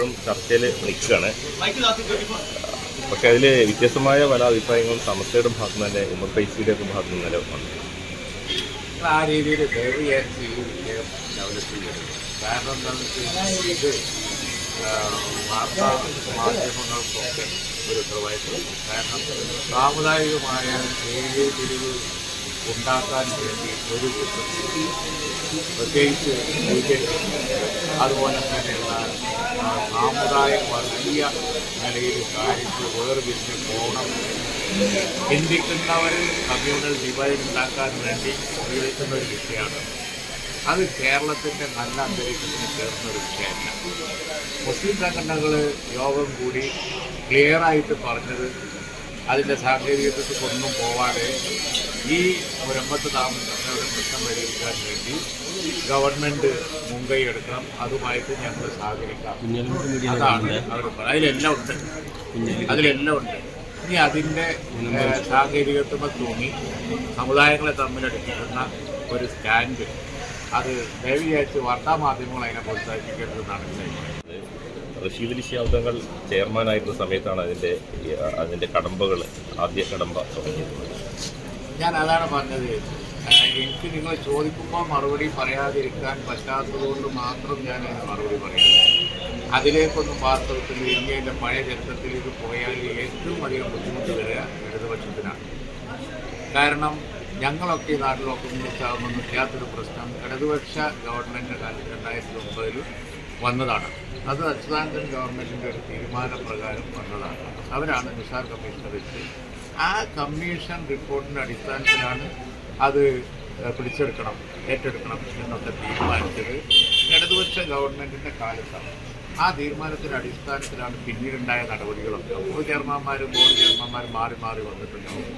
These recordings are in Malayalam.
ഇപ്പോഴും ചർച്ചയിൽ നിൽക്കുകയാണ്. പക്ഷെ അതിൽ വ്യത്യസ്തമായ പല അഭിപ്രായങ്ങളും സമസ്തയുടെ ഭാഗത്തു നിന്ന് തന്നെ ഉമ്മർ ഫൈസിയുടെ ഒക്കെ ഭാഗത്തു നിന്ന് തന്നെ വന്നു. ആ രീതിയിൽ സാമുദായികമായ ഉണ്ടാക്കാൻ വേണ്ടി ഒരു പ്രത്യേകിച്ച്. അതുപോലെ തന്നെയുള്ള സാമുദായ വർഗീയ നിലയിൽ കാര്യങ്ങൾ വേർതിരിച്ച് പോകണം. ചിന്തിക്കുന്നവർ കമ്മ്യൂണൽ ഡിവൈഡ് ഉണ്ടാക്കാൻ വേണ്ടി ഉപയോഗിക്കുന്ന ഒരു വിഷയമാണ്. അത് കേരളത്തിന്റെ നല്ല അന്തരീക്ഷത്തിന് ചേർന്ന ഒരു വിഷയമല്ല. മുസ്ലിം സംഘടനകൾ യോഗം കൂടി ക്ലിയറായിട്ട് പറഞ്ഞത് അതിന്റെ സാങ്കേതികത്വത്തിക്കൊന്നും പോവാതെ ഈ രംഗത്ത് താമസിക്കുന്നവരുടെ പ്രശ്നം പരിഹരിക്കാൻ വേണ്ടി ഗവൺമെന്റ് മുൻകൈ എടുക്കണം. അതുമായിട്ട് ഞങ്ങൾ സഹകരിക്കാം. അതാണ് അവർ അതിലെല്ലാം ഉണ്ട്. അതിലെല്ലാം ഉണ്ട്. ഇനി അതിന്റെ സാങ്കേതികത്വം തൂങ്ങി സമുദായങ്ങളെ തമ്മിലെടുക്കുന്ന ഒരു സ്റ്റാൻഡ്. അത് ദയവിചാരിച്ച് വിചാരിച്ച് വാർത്താമാധ്യമങ്ങൾ അതിനെ പ്രോത്സാഹിപ്പിക്കരുതെന്നാണ് വിചാരിക്കുന്നത് റഷീദ് അലി അംഗങ്ങൾ ചെയർമാനായിരുന്ന സമയത്താണ് അതിന്റെ അതിന്റെ കടമ്പകൾ ആദ്യ കടമ്പ തുടങ്ങിയത് ഞാൻ അതാണ് പറഞ്ഞത്. എനിക്ക് നിങ്ങൾ ചോദിക്കുമ്പോൾ മറുപടി പറയാതിരിക്കാൻ പറ്റാത്തതുകൊണ്ട് മാത്രം ഞാൻ അതിന് മറുപടി പറയുന്നത് അതിലേക്കൊന്നും വാസ്തവത്തിൽ ഇന്ത്യയുടെ പഴയ ചരിത്രത്തിലേക്ക് പോയാൽ ഏറ്റവും അധികം ബുദ്ധിമുട്ട് വരിക ഇടതുപക്ഷത്തിനാണ്. കാരണം ഞങ്ങളൊക്കെ നാട്ടിലൊക്കെ ഒന്നിച്ചാകുമ്പോൾ ഇല്ലാത്തൊരു പ്രശ്നം. ഇടതുപക്ഷ ഗവൺമെന്റ് കാലത്ത് രണ്ടായിരത്തി ഒമ്പതിൽ വന്നതാണ്. അത് അച്യുതാനന്ദൻ ഗവൺമെന്റിന്റെ ഒരു തീരുമാനപ്രകാരം വന്നതാണ്. അവരാണ് നിസാർ കമ്മീഷനെ വെച്ച് ആ കമ്മീഷൻ റിപ്പോർട്ടിന്റെ അടിസ്ഥാനത്തിലാണ് അത് പിടിച്ചെടുക്കണം ഏറ്റെടുക്കണം എന്നൊക്കെ തീരുമാനിച്ചത് ഇടതുപക്ഷ ഗവൺമെന്റിന്റെ കാലത്താണ്. ആ തീരുമാനത്തിന്റെ അടിസ്ഥാനത്തിലാണ് പിന്നീടുണ്ടായ നടപടികളൊക്കെ. ഒരു ചെയർമാന്മാരും ബോർഡ് ചെയർമാന്മാരും മാറി മാറി വന്നിട്ടുണ്ടാവും.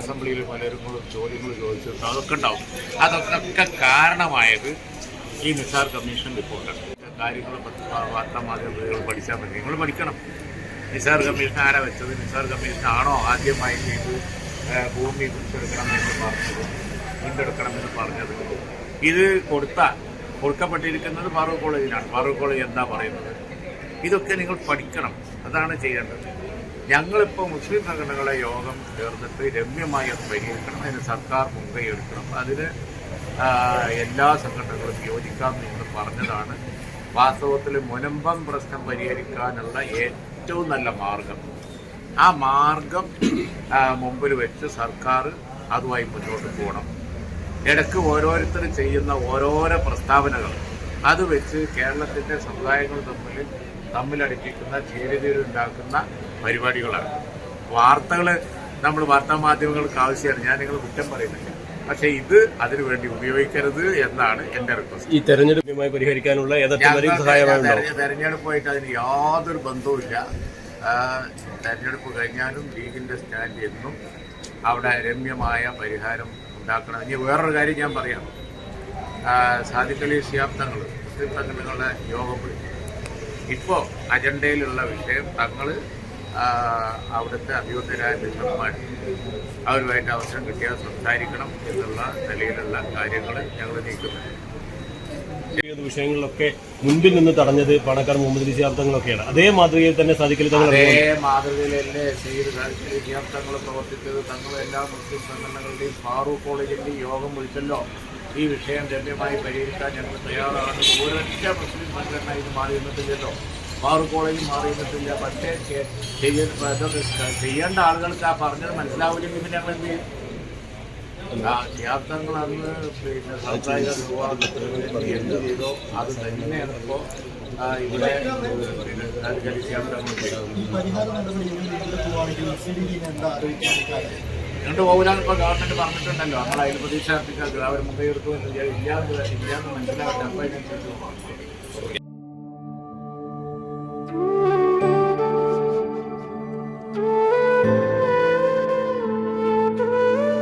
അസംബ്ലിയിൽ പലരും ചോദ്യങ്ങൾ ചോദിച്ചിട്ടുണ്ടാവും. അതൊക്കെ ഉണ്ടാവും. അതൊക്കെ കാരണമായത് ഈ നിസാർ കമ്മീഷൻ റിപ്പോർട്ടാണ്. കാര്യങ്ങൾ വാർത്താ മാധ്യമങ്ങൾ പഠിച്ചാൽ മതി നിങ്ങൾ പഠിക്കണം. നിസാർ കമ്മീഷൻ ആരാ വെച്ചത്? നിസാർ കമ്മീഷൻ ആണോ ആദ്യമായി ഭൂമി പിടിച്ചെടുക്കണം എന്ന് പറഞ്ഞത്? വീണ്ടെടുക്കണം എന്ന് പറഞ്ഞത്. ഇത് കൊടുത്ത കൊടുക്കപ്പെട്ടിരിക്കുന്നത് ഫാറൂഖ് കോളേജിനാണ് ഫാറൂഖ് കോളേജ് എന്താ പറയുന്നത്? ഇതൊക്കെ നിങ്ങൾ പഠിക്കണം. അതാണ് ചെയ്യേണ്ടത്. ഞങ്ങളിപ്പോൾ മുസ്ലിം സംഘടനകളെ യോഗം ചേർന്നിട്ട് രമ്യമായി അത് പരിഹരിക്കണം. അതിന് സർക്കാർ മുൻകൈ എടുക്കണം. അതിന് എല്ലാ സംഘടനകളും യോജിക്കാമെന്ന് നിങ്ങൾ പറഞ്ഞതാണ്. വാസ്തവത്തിൽ മുനമ്പം പ്രശ്നം പരിഹരിക്കാനുള്ള ഏറ്റവും നല്ല മാർഗം. ആ മാർഗം മുമ്പിൽ വെച്ച് സർക്കാർ അതുമായി മുന്നോട്ട് പോകണം. ഇടയ്ക്ക് ഓരോരുത്തർ ചെയ്യുന്ന ഓരോരോ പ്രസ്താവനകൾ അത് വെച്ച് കേരളത്തിന്റെ സമുദായങ്ങൾ തമ്മിൽ തമ്മിലടിപ്പിക്കുന്ന ചേരിതിരുണ്ടാക്കുന്ന പരിപാടികളാണ്. വാർത്തകൾ നമ്മൾ വാർത്താ മാധ്യമങ്ങൾക്ക് ആവശ്യമാണ്. ഞാൻ നിങ്ങൾ കുറ്റം പറയുന്നില്ല. പക്ഷേ ഇത് അതിനുവേണ്ടി ഉപയോഗിക്കരുത് എന്നാണ് എന്റെ റിക്വസ്റ്റ് ഈ തെരഞ്ഞെടുപ്പുമായി പരിഹരിക്കാനുള്ള തെരഞ്ഞെടുപ്പുമായിട്ട് അതിന് യാതൊരു ബന്ധവുമില്ല. തെരഞ്ഞെടുപ്പ് കഴിഞ്ഞാലും ലീഗിന്റെ സ്റ്റാൻഡ് എന്നും അവിടെ രമ്യമായ പരിഹാരം ഉണ്ടാക്കണം. ഇനി വേറൊരു കാര്യം ഞാൻ പറയാം. സാധിക്കളി ശിയാബ് തങ്ങൾ മുസ്ലിം തങ്ങളുടെ യോഗം ഇപ്പോൾ അജണ്ടയിലുള്ള വിഷയം തങ്ങൾ അവിടുത്തെ അഭിയുദ്ധരായ മിത്രന്മാർ അവരുമായിട്ട് അവസരം കിട്ടിയാൽ സംസാരിക്കണം എന്നുള്ള നിലയിലുള്ള കാര്യങ്ങൾ ഞങ്ങൾ നീക്കുന്നുണ്ട് ഏത് വിഷയങ്ങളിലൊക്കെ മുൻപിൽ നിന്ന് തടഞ്ഞത് പണക്കാർ മുഹമ്മദ് അലി അതേ മാതൃകയിൽ തന്നെ സാധിക്കില്ല തങ്ങൾ അതേ മാതൃകയിലല്ലേ തന്നെ തങ്ങൾ പ്രവർത്തിച്ചത് തങ്ങൾ എല്ലാ മുസ്ലിം സംഘടനകളുടെയും ഫാറൂഖ് കോളേജിന്റെ യോഗം വിളിച്ചല്ലോ. ഈ വിഷയം രമ്യമായി പരിഹരിക്കാൻ ഞങ്ങൾ തയ്യാറാണ്. ഒരൊറ്റ മുസ്ലിം സംഘടന ഇത് മാറി നിന്നിട്ടില്ലല്ലോ. ഫാറൂഖ് കോളേജ് മാറി എന്നിട്ടില്ല പക്ഷേ ചെയ്യേണ്ട ആളുകൾക്ക് ആ പറഞ്ഞത് മനസ്സിലാവില്ലെങ്കിൽ പിന്നെ ഞങ്ങൾ എന്ത് ചെയ്യും? യാത്രങ്ങൾ അന്ന് പിന്നെ സാംസ്കാരിക വിവാദത്തിന് വേണ്ടി എന്ത് ചെയ്തോ അത് തന്നെയാണ് ഇപ്പോൾ ഇവിടെ രണ്ട് പോകില്ലാന്ന് ഇപ്പോൾ ഗവൺമെന്റ് പറഞ്ഞിട്ടുണ്ടല്ലോ. നമ്മൾ അതിൽ പ്രതീക്ഷ അവർ മുൻകൈ എടുക്കുമെന്ന്. ഇല്ലാന്ന് ഇല്ലാന്ന് മനസ്സിലാവട്ടെ അപ്പോൾ അതിനനുസരിച്ച് പോകാം.